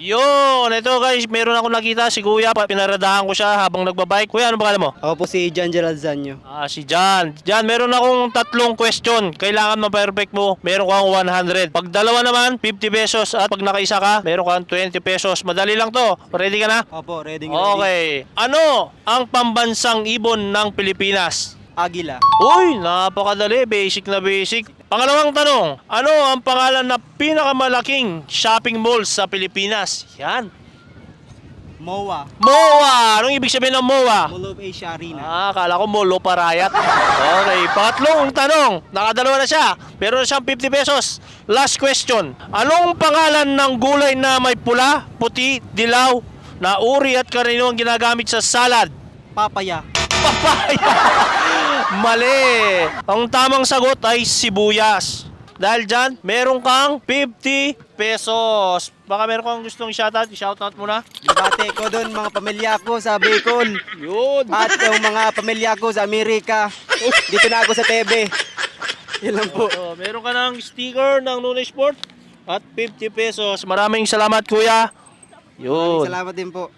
Yun, ito guys, meron ako nakita si Kuya, pinaradahan ko siya habang nagbabike. Kuya, ano pangalan mo? Ako po si John Gerald Zanyo. Ah, si Jan. Jan, meron akong tatlong question. Kailangan ma-perfect mo. Meron kang 100. Pag dalawa naman, 50 pesos. At pag nakaisa ka, meron kang 20 pesos. Madali lang to. Ready ka na? Opo, ready ready. Okay. Ano ang pambansang ibon ng Pilipinas? Agila. Uy, napakadali. Basic na basic. Pangalawang tanong, ano ang pangalan na pinakamalaking shopping mall sa Pilipinas? Yan. MOA. MOA! Anong ibig sabihin ng MOA? Mall of Asia Arena. Ah, akala ko molo parayat. Okay, pangatlong tanong. Nakadalawa na siya. Pero na siyang 50 pesos. Last question. Anong pangalan ng gulay na may pula, puti, dilaw, na uri at karaniwang ginagamit sa salad? Papaya. Papaya! Mali! Ang tamang sagot ay sibuyas. Dahil dyan, meron kang 50 pesos. Baka meron kang gustong shoutout, shoutout muna. Bate ko doon mga pamilya ko sa Bicol. Yun. At yung mga pamilya ko sa Amerika. Dito na ako sa TV. Yan lang po. Oh, meron ka ng sticker ng Nune Sport at 50 pesos. Maraming salamat kuya. Yun. Salamat din po.